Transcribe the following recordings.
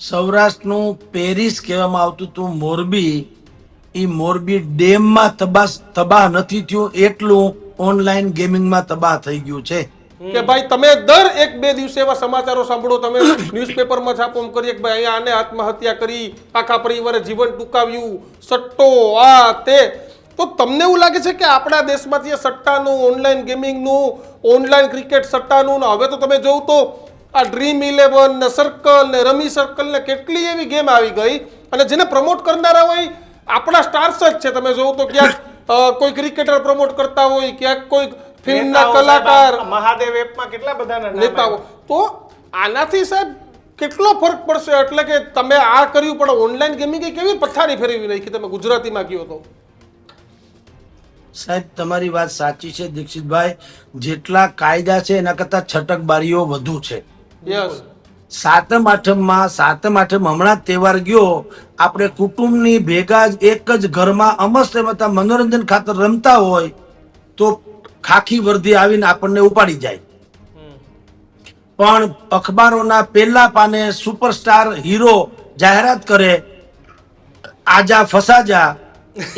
સૌરાષ્ટ્રનું Paris કહેવામાં આવતું હતું. મોરબી. એ મોરબી ડેમમાં તબાહ તબાહ નથી થયું. એટલું ઓનલાઈન ગેમિંગમાં તબાહ થઈ ગયું છે. કે ભાઈ તમે દર એક બે દિવસે એવા સમાચારો સાંભળો. તમે ન્યૂઝપેપરમાં છાપો એમ કરીએ કે ભાઈ અહીંયા આને આત્મહત્યા કરી આખા પરિવારે જીવન ટૂંકાવ્યું સટ્ટો આ તે. તો તમને એવું લાગે છે કે આપણા દેશમાંથી સટ્ટાનું ઓનલાઈન ગેમિંગનું ઓનલાઈન ક્રિકેટ સટ્ટાનું હવે તો તમે જોવ તો આ ડ્રીમ ઇલેવન ને સર્કલ ને રમી સર્કલ ને કેટલી એવી ગેમ આવી ગઈ અને જેને પ્રમોટ કરનારા હોય આપણા સ્ટાર્સ જ છે. તમે જોવો તો ક્યાંક કોઈ ક્રિકેટર પ્રમોટ કરતા હોય ક્યાંક કોઈ ફિલ્મના કલાકાર. આ મહાદેવ એપમાં કેટલા બધા નામ નેતાઓ. તો આનાથી સાહેબ કેટલો ફરક પડશે? એટલે કે તમે આ કર્યું પણ ઓનલાઈન ગેમિંગ કેવી પથારી ફેરવી નાખી તમે ગુજરાતીમાં કહો તો? સાહેબ તમારી વાત સાચી છે દીક્ષિતભાઈ. જેટલા કાયદા છે એના કરતા છટકબારીઓ વધુ છે. યસ સાતમ આઠમમાં, સાતમ આઠમ હમણાં તહેવાર ગયો. આપણે કુટુંબની ભેગા જ એક જ ઘરમાં અમસ્ત મતા મનોરંજન ખાતર રમતા હોય, તો ખાખી વર્ધી આવીને આપણને ઉપાડી જાય. પણ અખબારોના પહેલા પાને સુપરસ્ટાર હીરો જાહેરાત કરે, આજા ફસાજા.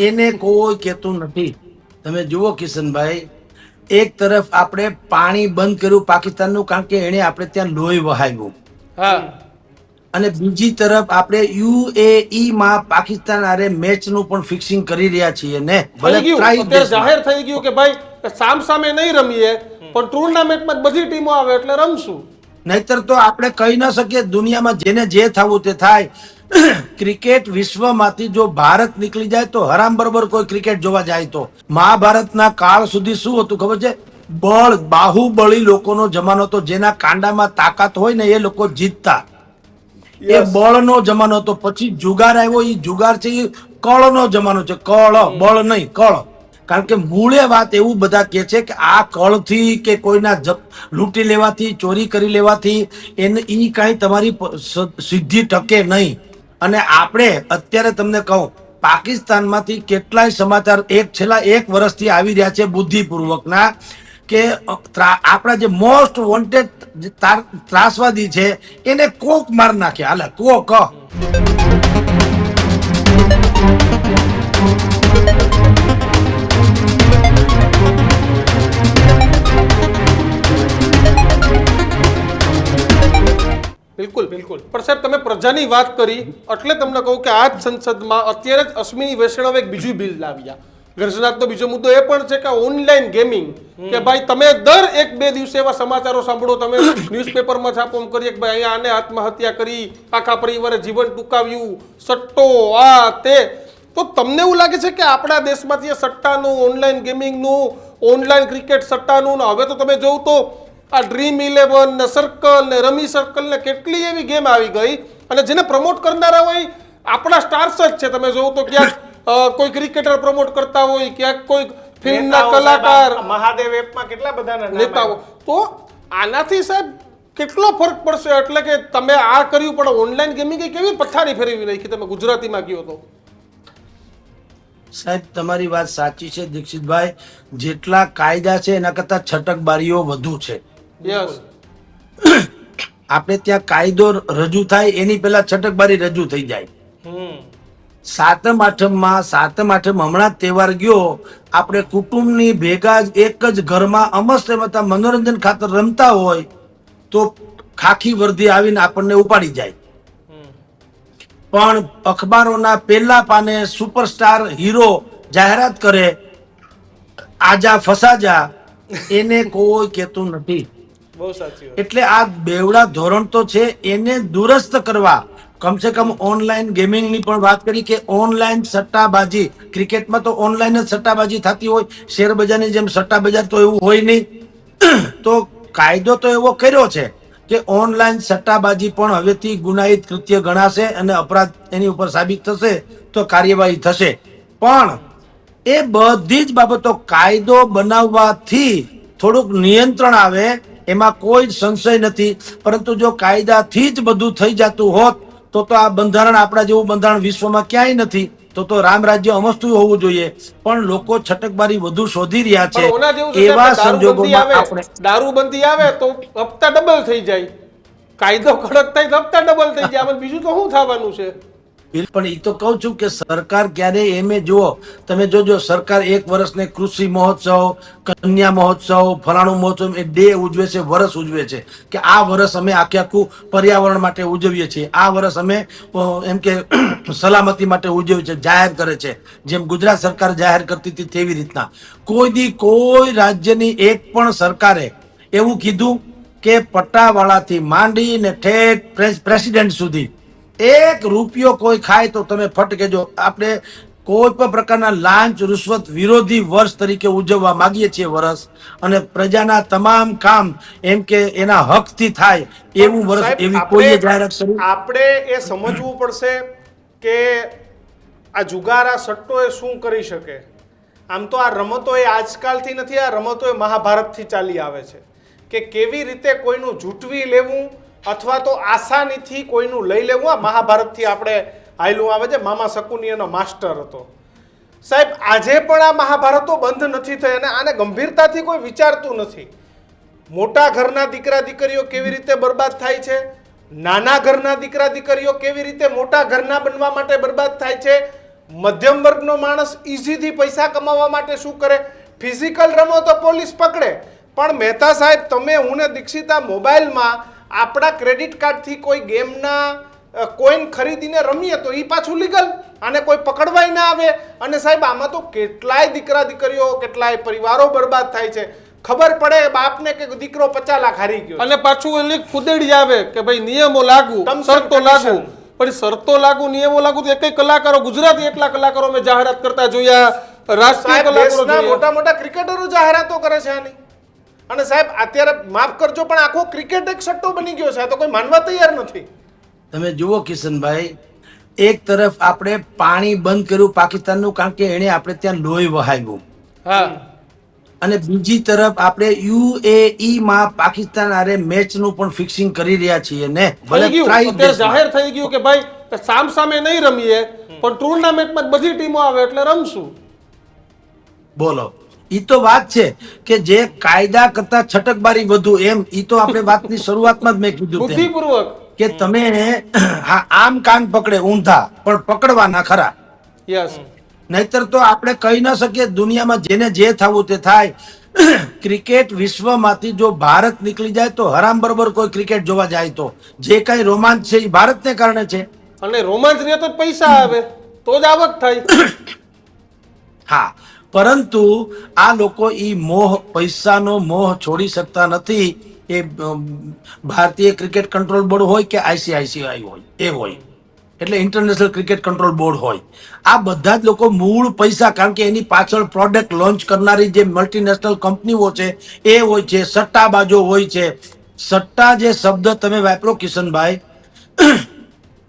એને કોઈ કહેતું નથી. તમે જુઓ કિશનભાઈ એક તરફ આપણે પાણી બંધ કર્યું પાકિસ્તાનનું કારણ કે એને આપણે ત્યાં લોહી વહાવ્યું. અને બીજી તરફ આપણે યુએઈ માં પાકિસ્તાન આરે મેચનું પણ ફિક્સિંગ કરી રહ્યા છીએ ને. ભલે જાહેર થઈ ગયું કે ભાઈ સામ સામે નહીં રમીએ પણ ટુર્નામેન્ટમાં બધી ટીમો આવે એટલે રમશું. નહીતર તો આપણે કહી ન શકીએ દુનિયામાં જેને જે થવું તે થાય. ક્રિકેટ વિશ્વમાંથી જો ભારત નીકળી જાય તો હરામ બરોબર કોઈ ક્રિકેટ જોવા જાય તો. મહાભારતના કાળ સુધી શું હતું ખબર છે? બળ બાહુબળી લોકોનો જમાનો હતો જેના કાંડામાં તાકાત હોય ને એ લોકો જીતતા. એ બળનો જમાનો હતો. પછી જુગાર આવ્યો એ જુગાર છે એ કળનો જમાનો છે. કળ બળ નહીં કળ. કારણ કે મૂળે વાત એવું બધા કે છે કે આ કળથી કે કોઈના લૂંટી લેવાથી, ચોરી કરી લેવાથી, એને ઈ કાંઈ તમારી સિદ્ધિ ટકે નહીં. અને આપણે અત્યારે તમને કહું, પાકિસ્તાનમાંથી કેટલાય સમાચાર એક છેલ્લા એક વર્ષથી આવી રહ્યા છે બુદ્ધિપૂર્વકના કે આપણા જે મોસ્ટ વોન્ટેડ ત્રાસવાદી છે, એને કોક માર નાખે. હાલે કોક બિલકુલ બિલકુલ. પણ સાહેબ તમે પ્રજાની વાત કરી એટલે તમને કહું કે આ જ સંસદમાં અત્યારે જ અશ્વિની વૈષ્ણવ એક બીજું બિલ લાવ્યા. ગર્જનાથનો બીજો મુદ્દો એ પણ છે કે ઓનલાઈન ગેમિંગ કે ભાઈ તમે દર એક બે દિવસે એવા સમાચારો સાંભળો તમે ન્યૂઝપેપરમાં છાપો એમ કરીએ કે ભાઈ અહીંયા આને આત્મહત્યા કરી આખા પરિવારે જીવન ટૂંકાવ્યું સટ્ટો આ તે. તો તમને એવું લાગે છે કે આપણા દેશમાંથી સટ્ટાનું ઓનલાઈન ગેમિંગનું ઓનલાઈન ક્રિકેટ સટ્ટાનું હવે તો તમે જોવ તો આ ડ્રીમ ઇલેવન ને સર્કલ ને રમી સર્કલ ને કેટલી એવી ગેમ આવી ગઈ અને જેને પ્રમોટ કરનારા હોય આપણા સ્ટાર્સ જ છે. તમે જોવો તો ક્યાંક કોઈ ક્રિકેટર પ્રમોટ કરતા હોય ક્યાંક કોઈ ફિલ્મના કલાકાર આ મહાદેવ એપમાં કેટલા બધાના નામ નેતાઓ. તો આનાથી સાહેબ કેટલો ફરક પડશે? એટલે કે તમે આ કર્યું પણ ઓનલાઈન ગેમિંગ કેવી પથારી ફેરવી નાખી તમે ગુજરાતીમાં કહો તો? સાહેબ તમારી વાત સાચી છે દીક્ષિતભાઈ. જેટલા કાયદા છે એના કરતા છટકબારીઓ વધુ છે. યસ આપણે ત્યાં કાયદો રજૂ થાય એની પહેલા છટકબારી રજૂ થઈ જાય. સાતમ આઠમમાં સાતમ આઠમ હમણાં તહેવાર ગયો. આપણે કુટુંબની ભેગા જ એક જ ઘરમાં અમસ્ત બધા મનોરંજન ખાતર રમતા હોય તો ખાખી વર્ધી આવીને આપણને ઉપાડી જાય. પણ અખબારોના પહેલા પાને સુપરસ્ટાર હીરો જાહેરાત કરે આજા ફસાજા એને કોઈ કહેતું નથી. એટલે આ બેવડા ધોરણ તો છે, એને દુરસ્ત કરવા. કમસે કમ ઓનલાઈન ગેમિંગની પણ વાત કરી કે ઓનલાઈન સટ્ટાબાજી. ક્રિકેટમાં તો ઓનલાઈન જ સટ્ટાબાજી થતી હોય. શેર બજારની જેમ સટ્ટા બજાર તો એવું હોય નહીં. તો કાયદો તો એવો કર્યો છે કે ઓનલાઈન સટ્ટાબાજી પણ હવેથી ગુનાહિત કૃત્ય ગણાશે અને અપરાધ એની ઉપર સાબિત થશે તો કાર્યવાહી થશે. પણ એ બધી જ બાબતો કાયદો બનાવવાથી થોડુંક નિયંત્રણ આવે એમાં કોઈ જ સંશય નથી પરંતુ જો કાયદાથી જ બધું થઈ જતું હોત તો તો આ બંધારણ આપણા જેવું બંધારણ વિશ્વમાં ક્યાંય નથી તો તો રામ રાજ્ય અમસ્તું હોવું જોઈએ. પણ લોકો છટકબારી વધુ શોધી રહ્યા છે. એવા સંજોગોમાં આપણે દારૂબંધી આવે તો હપ્તા ડબલ થઈ જાય. કાયદો કડક થાય હપ્તા ડબલ થઈ જાય. બીજું તો શું થવાનું છે? પણ એ તો કહું છું કે સરકાર ક્યારે એમે જુઓ, તમે જોજો સરકાર એક વર્ષને કૃષિ મહોત્સવ, કન્યા મહોત્સવ, ફલાણું મહોત્સવ, એ ડે ઉજવે છે વર્ષ ઉજવે છે. કે આ વર્ષ અમે આખે આખું પર્યાવરણ માટે ઉજવીએ છીએ. આ વર્ષ અમે એમ કે સલામતી માટે ઉજવીએ છીએ, જાહેર કરે છે. જેમ ગુજરાત સરકાર જાહેર કરતી હતી તેવી રીતના. કોઈ દી કોઈ રાજ્યની એક પણ સરકારે એવું કીધું કે પટ્ટાવાળાથી માંડીને ઠેઠ પ્રેસિડેન્ટ સુધી એક રૂપિયો કોઈ ખાય તો તમે ફટ આપણે કોઈ પણ પ્રકારના લાંચ રૂશ્વત વિરોધી વર્ષ તરીકે ઉજવવા માંગીએ છીએ વર્ષ અને પ્રજાના તમામ કામ એમ કે એના હકથી થાય એવું વર્ષ એવી કોઈ જાહેરાત કરી? આપણે એ સમજવું પડશે કે આ જુગારા સટ્ટો એ શું કરી શકે? આમ તો આ રમતો એ આજકાલથી નથી આ રમતો એ મહાભારતથી ચાલી આવે છે. કે કેવી રીતે કોઈનું જૂટવી લેવું અથવા તો આસાનીથી કોઈનું લઈ લેવું. આ મહાભારતથી આપણે આયલું આવે છે. મામા શકુની એનો માસ્ટર હતો. સાહેબ, આજે પણ આ મહાભારતો બંધ નથી થઈ અને આને ગંભીરતાથી કોઈ વિચારતું નથી. મોટા ઘરના દીકરા દીકરીઓ કેવી રીતે બરબાદ થાય છે? નાના ઘરના દીકરા દીકરીઓ કેવી રીતે મોટા ઘરના બનવા માટે બરબાદ થાય છે? મધ્યમ વર્ગનો માણસ ઇઝીથી પૈસા કમાવા માટે શું કરે? ફિઝિકલ રમો તો પોલીસ પકડે. પણ મહેતા સાહેબ, તમે હું ને દીક્ષિતા મોબાઈલમાં આપણા ક્રેડિટ કાર્ડથી કોઈ ગેમના કોઈન ખરીદીને રમીએ તો એ પાછું લીગલ આને કોઈ પકડવાય ના આવે. અને સાહેબ આમાં તો કેટલાય દીકરા દીકરીઓ કેટલાય પરિવારો બરબાદ થાય છે. ખબર પડે બાપને કે દીકરો પચાસ લાખ હારી ગયો અને પાછું એની ખુદેડી આવે કે ભાઈ નિયમો લાગુ શરતો લાગુ. પણ શરતો લાગુ નિયમો લાગુ તો એક કલાકારો ગુજરાતી એટલા કલાકારો મેં જાહેરાત કરતા જોયા રાષ્ટ્રીય કલાકારો મોટા મોટા ક્રિકેટરો જાહેરાતો કરે છે આની. અને સાહેબ અત્યારે માફ કરજો પણ આખો ક્રિકેટ એક સટ્ટો બની ગયો છે. આ તો કોઈ માનવા તૈયાર નથી. તમે જુઓ કિશનભાઈ એક તરફ આપણે પાણી બંધ કર્યું પાકિસ્તાનનું કારણ કે એણે આપણે ત્યાં લોહી વહાવ્યું. હા. અને બીજી તરફ આપણે યુએઈ માં પાકિસ્તાન આરે મેચનું પણ ફિક્સિંગ કરી રહ્યા છીએ ને. ભલે. જાહેર થઈ ગયું કે ભાઈ સામ સામે નહીં રમીએ પણ ટુર્નામેન્ટમાં બધી ટીમો આવે એટલે રમશું. બોલો. ઈ તો વાત છે કે જે કાયદા કરતા છટકબારી વધુ એમ ઈ તો આપણે વાતની શરૂઆતમાં જ મેં કીધું બુદ્ધિપૂર્વક. કે તમે હા આમ કાન પકડે ઊંધા પણ પકડવાના ખરા. યસ. નહીતર તો આપણે કહી ન શકીએ દુનિયામાં જેને જે થવું તે થાય. ક્રિકેટ વિશ્વમાંથી જો ભારત નીકળી જાય તો હરામ બરોબર કોઈ ક્રિકેટ જોવા જાય તો. જે કઈ રોમાંચ છે એ ભારતને કારણે છે. અને રોમાંચ રહે તો પૈસા આવે. તો જ આવક થાય. હા. પરંતુ આ લોકો એ મોહ, પૈસાનો મોહ છોડી શકતા નથી. એ ભારતીય ક્રિકેટ કંટ્રોલ બોર્ડ હોય કે આઈસીઆઈસીઆઈ હોય, એ હોય. એટલે ઇન્ટરનેશનલ ક્રિકેટ કંટ્રોલ બોર્ડ હોય. આ બધા જ લોકો મૂળ પૈસા, કારણ કે એની પાછળ પ્રોડક્ટ લોન્ચ કરનારી જે મલ્ટીનેશનલ કંપનીઓ છે, એ હોય છે, સટ્ટાબાજો હોય છે. સટ્ટા જે શબ્દ તમે વાપરો કિશનભાઈ,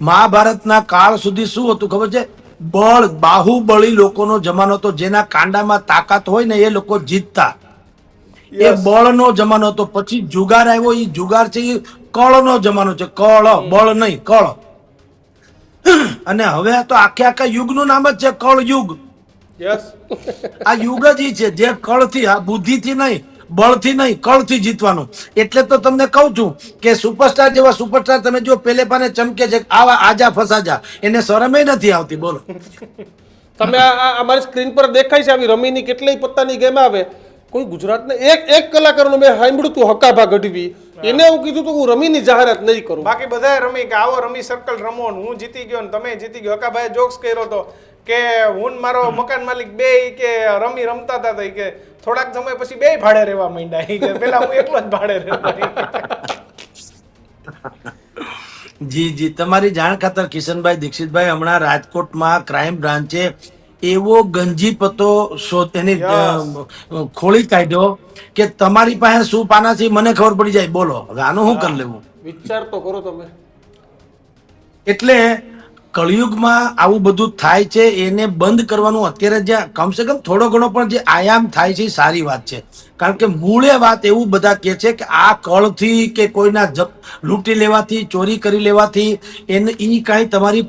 મહાભારતના કાળ સુધી શું હતું ખબર છે? બળ બાહુબળી લોકોનો જમાનો હતો જેના કાંડામાં તાકાત હોય ને એ લોકો જીતતા. એ બળનો જમાનો હતો. પછી જુગાર આવ્યો એ જુગાર છે એ કળનો જમાનો છે. કળ બળ નહીં કળ. અને હવે તો આખે આખા યુગનું નામ જ છે કળ યુગ આ યુગ જ છે જે કળથી આ બુદ્ધિથી નહીં. બળથી નહીં કળથી જીતવાનો. એટલે તો તમને કહું છું કે સુપરસ્ટાર જેવા સુપરસ્ટાર તમે જો પેલે પાને ચમકે છે આવા આજા ફસાજા. એને શરમે નથી આવતી બોલો. તમે આ અમારી સ્ક્રીન પર દેખાય છે આવી રમીની કેટલીય પત્તાની ગેમ આવે. કોઈ ગુજરાતને એક એક કલાકારનું મેં સાંભળ્યું હતું હકાભા ગઢવી. એને હું કીધું તું હું રમીની જાહેરાત નહીં કરું. બાકી બધાએ રમી કે આવો રમી સર્કલ રમો ને હું જીતી ગયો ને તમે જીતી ગયો. હકાભાઈ જોક્સ કર્યો તો કે હું મારો મકાન માલિક બે કે રમી રમતા હતા કે થોડાક સમય પછી બે ભાડે રહેવા માંડ્યા. કે પેલા હું એકલો જ ભાડે રહેતો. જી જી. તમારી જાણ ખાતર કિશનભાઈ દીક્ષિતભાઈ હમણાં રાજકોટમાં ક્રાઇમ બ્રાન્ચે એવો ગંજી પતો શોધ એની ખોળી કાઢ્યો કે તમારી પાસે શું પાના છે મને ખબર પડી જાય. બોલો. હવે આનું શું કરી લેવું? વિચાર તો કરો તમે. એટલે કળિયુગમાં આવું બધું થાય છે, એને બંધ કરવાનું અત્યારે જે કમસે કમ થોડો ઘણો પણ જે આયામ થાય છે એ સારી વાત છે. કારણ કે મૂળે વાત એવું બધા કહે છે કે આ કળથી કે કોઈના લૂંટી લેવાથી, ચોરી કરી લેવાથી, એને એ કાંઈ તમારી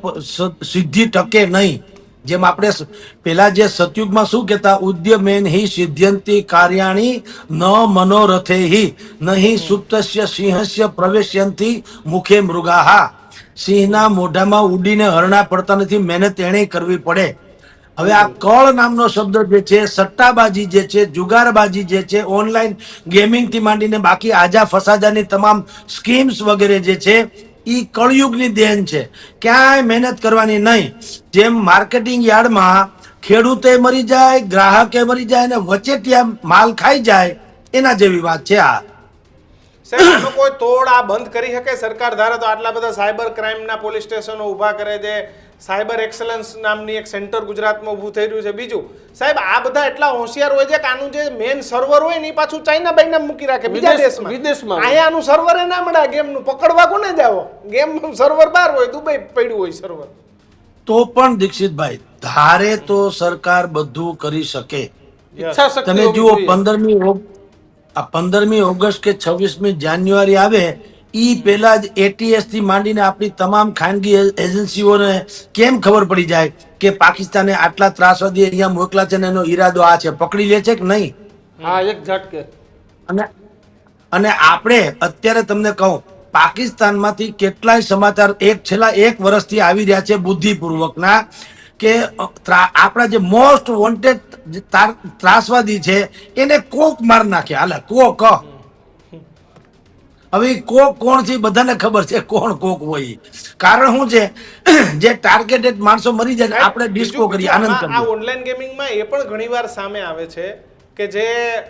સિદ્ધિ ટકે નહીં. જેમ આપણે પેલા જે સતયુગમાં શું કહેતા, ઉદ્યમેન હિ સિદ્ધ્યંતિ કાર્યાણી ન મનોરથે હિ, નહીં સુપ્તસ્ય સિંહસ્ય પ્રવેશ્યંતિ મુખે મૃગાહા. સિંહના મોઢામાં ઉડીને હરણા પડતા નથી મહેનત એને કરવી પડે. હવે આ કળ નામનો શબ્દ જે છે, સટ્ટાબાજી જે છે, જુગારબાજી જે છે, ઓનલાઈન ગેમિંગથી માંડીને બાકી આજા ફસાજાની તમામ સ્કીમ્સ વગેરે જે છે એ કળયુગની દેન છે. ક્યાંય મહેનત કરવાની નહીં. જેમ માર્કેટિંગ યાર્ડમાં ખેડૂતે મરી જાય, ગ્રાહકે મરી જાય અને વચેટિયા માલ ખાઈ જાય, એના જેવી વાત છે આ. સાહેબ કોઈ તોડ આ બંધ કરી શકે? સરકાર ધારે તો આટલા બધા સાયબર ક્રાઇમના પોલીસ સ્ટેશનો ઊભા કરે છે. સાયબર એક્સલન્સ નામની એક સેન્ટર ગુજરાતમાં ઊભું થઈ રહ્યું છે. બીજું સાહેબ આ બધા એટલા હોશિયાર હોય છે કે આનું જે મેન સર્વર હોય ને એ પાછું ચાઇના બાઈના મૂકી રાખે બીજા દેશમાં. વિદેશમાં. અહીંયા આનું સર્વર એ ના મળે ગેમનું. પકડવા કોને જાવો ગેમ સર્વર બહાર હોય દુબઈ પડ્યું હોય સર્વર તો પણ દીક્ષિતભાઈ ધારે તો સરકાર બધું કરી શકે. તમે જુઓ પંદરમી આ પંદરમી ઓગસ્ટ કે છવ્વીસમી જાન્યુઆરી આવે ઈ પહેલા જ એટીએસથી માંડીને આપણી તમામ ખાનગી એજન્સીઓને કેમ ખબર પડી જાય કે પાકિસ્તાને આટલા ત્રાસવાદી અહીંયા મોકલા છે ને એનો ઈરાદો આ છે? પકડી લે છે કે નહીં? હા એક ઝટકે. અને અને આપણે અત્યારે તમને કહું પાકિસ્તાનમાંથી કેટલાય સમાચાર એક છેલ્લા એક વર્ષથી આવી રહ્યા છે બુદ્ધિપૂર્વકના. કે આપણા જે મોસ્ટ વોન્ટેડ ત્રાસવાદી છે એને કોક માર નાખે. હાલે કોક હવે કોક કોણ છે બધાને ખબર છે કોણ કોક હોય કારણ શું છે જે ટાર્ગેટેડ માણસો મરી જાય આપણે ડિસ્કો કરી આનંદ કરીએ. ઓનલાઈન ગેમિંગમાં એ પણ ઘણીવાર સામે આવે છે. કે જે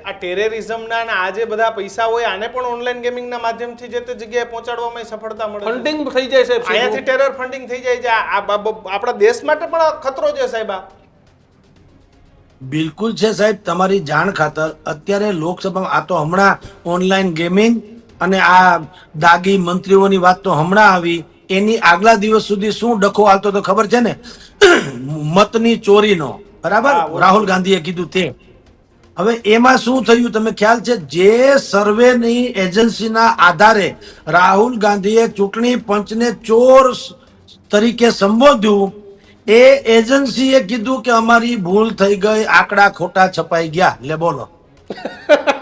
આ ટેરેરિઝમના અને આ જે બધા પૈસા હોય આને પણ ઓનલાઈન ગેમિંગના માધ્યમથી જે તે જગ્યાએ પહોંચાડવામાં સફળતા મળે ફંડિંગ થઈ જાય સાહેબ અહીંયાથી ટેરર ફંડિંગ થઈ જાય છે. આ- આપણા દેશ માટે પણ ખતરો છે સાહેબ આ. બિલકુલ છે સાહેબ. તમારી જાણ ખાતર અત્યારે લોકસભામાં આ તો હમણાં ઓનલાઈન ગેમિંગ અને આ દાગી મંત્રીઓની વાત તો હમણાં આવી. એની આગલા દિવસ સુધી શું ડખો હાલતો તો ખબર છે ને? મતની ચોરીનો. બરાબર. રાહુલ ગાંધીએ કીધું તે. હવે એમાં શું થયું તમે ખ્યાલ છે? જે સર્વેની એજન્સીના આધારે રાહુલ ગાંધીએ ચૂંટણી પંચને ચોર તરીકે સંબોધ્યું, એ એજન્સીએ કીધું કે અમારી ભૂલ થઈ ગઈ, આંકડા ખોટા છપાઈ ગયા. લે, બોલો.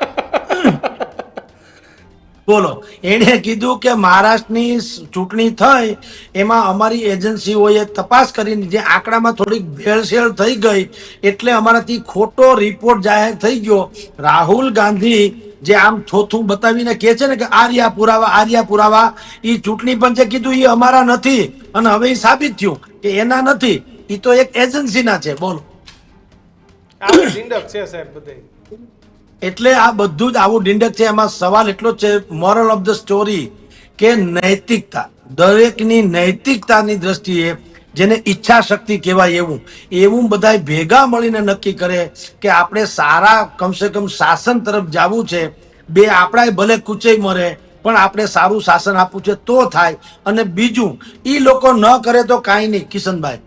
બોલો. એણે કીધું કે મહારાષ્ટ્રની ચૂંટણી થઈ, એમાં અમારી એજન્સીઓએ તપાસ કરીને જે આંકડામાં થોડીક ભેળસેળ થઈ ગઈ, એટલે અમારાથી ખોટો રિપોર્ટ જાહેર થઈ ગયો. રાહુલ ગાંધી જે આમ થોથું બતાવીને કહે છે ને કે આર્યા પુરાવા આર્યા પુરાવા એ ચૂંટણી પંચે કીધું એ અમારા નથી. અને હવે એ સાબિત થયું કે એના નથી. એ તો એક એજન્સીના છે. બોલો. છે સાહેબ બધે. એટલે આ બધું જ આવું ડિંડક છે. એમાં સવાલ એટલો છે મોરલ ઓફ ધ સ્ટોરી કે નૈતિકતા, દરેકની નૈતિકતાની દ્રષ્ટિએ જેને ઈચ્છા શક્તિ કહેવાય એવું એવું બધાય ભેગા મળીને નક્કી કરે કે આપણે સારા, કમસે કમ શાસન તરફ જવું છે. બે આપણા ભલે કુચઈ મરે, પણ આપણે સારું શાસન આપવું છે તો થાય. અને બીજું એ લોકો ન કરે તો કાંઈ નહીં, કિશનભાઈ.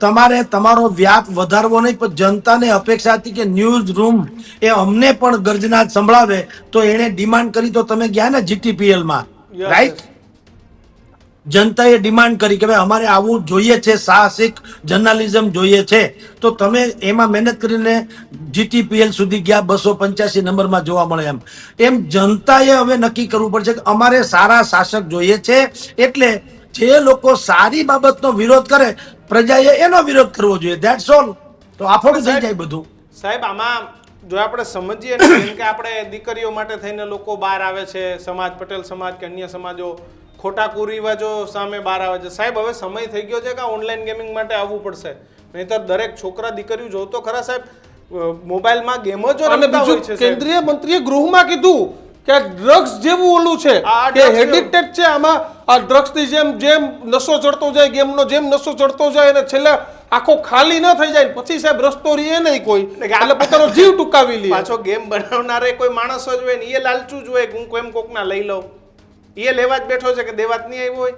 તમારે તમારો વ્યાપ વધારવો નહીં પણ જનતાને અપેક્ષા હતી કે ન્યૂઝ રૂમ એ અમને પણ ગર્જના સંભળાવે તો એણે ડિમાન્ડ કરી તો તમે ગયા ને જીટીપીએલમાં રાઈટ જનતાએ ડિમાન્ડ કરી કે ભાઈ અમારે આવું જોઈએ છે સાહસિક જર્નાલિઝમ જોઈએ છે તો તમે એમાં મહેનત કરીને જીટીપીએલ સુધી ગયા બસો પંચ્યાસી નંબરમાં જોવા મળે એમ. એમ જનતાએ હવે નક્કી કરવું પડશે કે અમારે સારા શાસક જોઈએ છે એટલે જે લોકો સારી બાબતનો વિરોધ કરે પ્રજાએ એનો વિરોધ કરવો જોઈએ. ધેટ્સ ઓલ તો આફોડું થઈ જાય બધું. સાહેબ આમાં જો આપણે સમજીએ ને કે આપણે દીકરીઓ માટે થઈને લોકો બહાર આવે છે સમાજ પટેલ સમાજ કે અન્ય સમાજો ખોટા કુરિવાજો સામે બહાર આવે છે. સાહેબ હવે સમય થઈ ગયો છે કે ઓનલાઈન ગેમિંગ માટે આવવું પડશે. નહીતર દરેક છોકરા દીકરીઓ જોતો ખરા સાહેબ મોબાઈલમાં ગેમો જો અને રમતા હોય છે કેન્દ્રીય મંત્રીએ ગૃહમાં કીધું કે ડ્રગ્સ જેવું ઓલું છે કે હેડિક્ટેડ છે આમાં. આ ડ્રગ્સની જેમ જેમ નશો ચડતો જાય ગેમનો જેમ નશો ચડતો જાય અને છેલ્લે આખો ખાલી ન થઈ જાય પછી સાહેબ રસ્તો રીએ નહીં કોઈ. એટલે પોતાનો જીવ ટૂંકાવી લે. પાછો ગેમ બનાવનારે કોઈ માણસ જ હોય ને એ લાલચું જ હોય કે હું કોઈમ કોકના લઈ લઉં. એ લેવા જ બેઠો છે કે દેવાત નહીં આવ્યો હોય?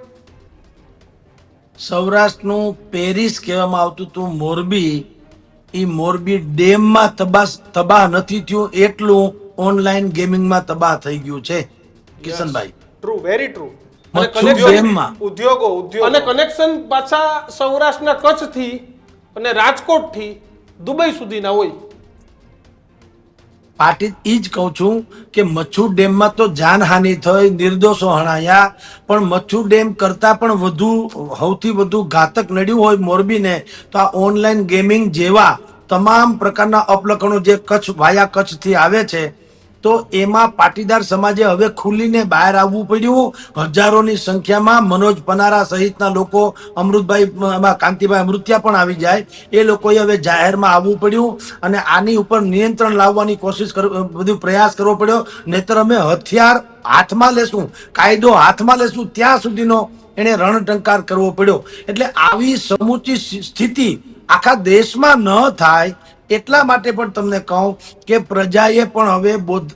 સૌરાષ્ટ્રનું પેરિસ કહેવામાં આવતું હતું મોરબી. એ મોરબી ડેમમાં તબાહ તબાહ નથી થયું એટલું ઓનલાઈન ગેમિંગમાં તબાહ થઈ ગયું છે. કિશનભાઈ. ટ્રુ વેરી ટ્રુ ઉદ્યોગો ઉદ્યોગો. અને કનેક્શન પાછા સૌરાષ્ટ્રના કચ્છથી અને રાજકોટથી દુબઈ સુધીના હોય. પાટી એ જ કહું છું કે મચ્છુ ડેમમાં તો જાનહાનિ થઈ નિર્દોષો હણાયા પણ મચ્છુ ડેમ કરતા પણ વધુ સૌથી વધુ ઘાતક નડ્યું હોય મોરબીને તો આ ઓનલાઈન ગેમિંગ જેવા તમામ પ્રકારના અપલખણો જે કચ્છ વાયા કચ્છથી આવે છે તો એમાં પાટીદાર સમાજે હવે ખુલીને બહાર આવવું પડ્યું. હજારોની સંખ્યામાં મનોજ પનારા સહિતના લોકો અમૃતભાઈ કાંતિભાઈ અમૃત્યા પણ આવી જાય. એ લોકોએ હવે જાહેરમાં આવવું પડ્યું અને આની ઉપર નિયંત્રણ લાવવાની કોશિશ બધું પ્રયાસ કરવો પડ્યો. નહીતર અમે હથિયાર હાથમાં લેશું, કાયદો હાથમાં લેશું ત્યાં સુધીનો એને રણટંકાર કરવો પડ્યો. એટલે આવી સમુચી સ્થિતિ આખા દેશમાં ન થાય એટલા માટે પણ તમને કહું કે પ્રજાએ પણ હવે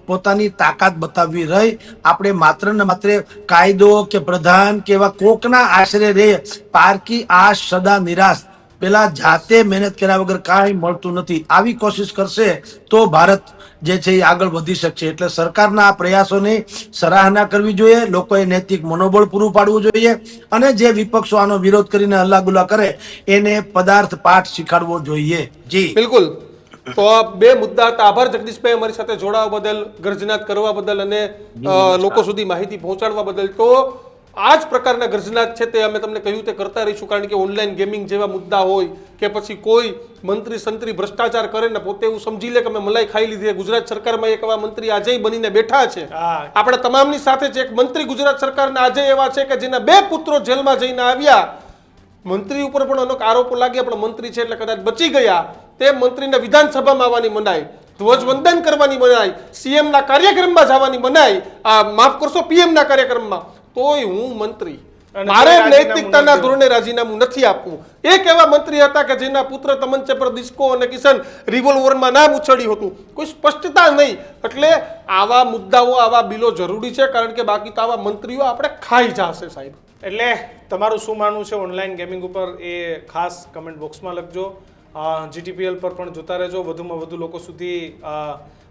પોતાની તાકાત બતાવવી રહી. આપણે માત્ર ને માત્ર કાયદો કે પ્રધાન કે એવા કોકના આશરે રે. પારકી આશ સદા નિરાશ. પેલા જાતે મહેનત કર્યા વગર કાંઈ મળતું નથી. આવી કોશિશ કરશે તો ભારત જે છે એ આગળ વધી શકશે. એટલે સરકારના આ પ્રયાસોની સરાહના કરવી જોઈએ. લોકોએ નૈતિક મનોબળ પૂરું પાડવું જોઈએ અને જે વિપક્ષો આનો વિરોધ કરીને હલ્લાગુલ્લા કરે એને પદાર્થ પાઠ શીખવાડવો જોઈએ. જી. બિલકુલ. તો આ બે મુદ્દા હતા. આભાર જગદીશભાઈ અમારી સાથે જોડાવા બદલ ગર્જના કરવા બદલ અને લોકો સુધી માહિતી પહોંચાડવા બદલ. તો આ જ પ્રકારના ગર્જના છે તે અમે તમને કહ્યું તે કરતા રહીશું કારણ કે ઓનલાઈન ગેમિંગ જેવા મુદ્દા હોય કે પછી કોઈ મંત્રી સંત્રી ભ્રષ્ટાચાર કરે ને પોતે એવું સમજી લે કે અમે મલાઈ ખાઈ લીધી ગુજરાત સરકારમાં એક એવા મંત્રી આજે બનીને બેઠા છે. આપણે તમામની સાથે છે એક મંત્રી ગુજરાત સરકારના આજે એવા છે કે જેના બે પુત્રો જેલમાં જઈને આવ્યા. મંત્રી ઉપર પણ અનેક આરોપો લાગ્યા પણ મંત્રી છે એટલે કદાચ બચી ગયા. તે મંત્રીને વિધાનસભામાં આવવાની મનાઈ ધ્વજવંદન કરવાની મનાઈ સીએમના કાર્યક્રમમાં જવાની મનાઈ. આ માફ કરશો પીએમ ના કાર્યક્રમમાં. તોય હું મંત્રી. મારે નૈતિકતાના ધોરણે રાજીનામું નથી આપવું. એક એવા મંત્રી હતા કે જેના પુત્ર તમંચે પર દિસ્કો અને કિશન રિવોલ્વરમાં નામ ઉછળ્યું હતું. કોઈ સ્પષ્ટતા નહીં. એટલે આવા મુદ્દાઓ આવા બિલો જરૂરી છે કારણ કે બાકી તો આવા મંત્રીઓ આપણે ખાઈ જશે સાહેબ. એટલે તમારું શું માનવું છે? ઓનલાઈન ગેમિંગ ઉપર એ ખાસ કમેન્ટ બોક્સમાં લખજો. જીટીપીએલ પર પણ જોતા રહેજો. વધુમાં વધુ લોકો સુધી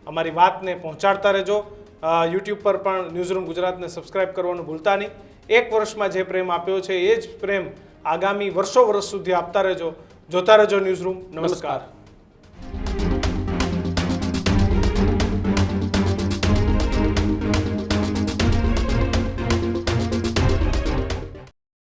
અમારી વાતને પહોંચાડતા રહેજો. યુટ્યુબ પર પણ ન્યૂઝરૂમ ગુજરાતને સબસ્ક્રાઇબ કરવાનું ભૂલતા નહીં. એક વર્ષમાં જે પ્રેમ આપ્યો છે, એ જ પ્રેમ આગામી વર્ષો વર્ષ સુધી આપતા રહેજો. જોતા રહેજો ન્યૂઝરૂમ. નમસ્કાર.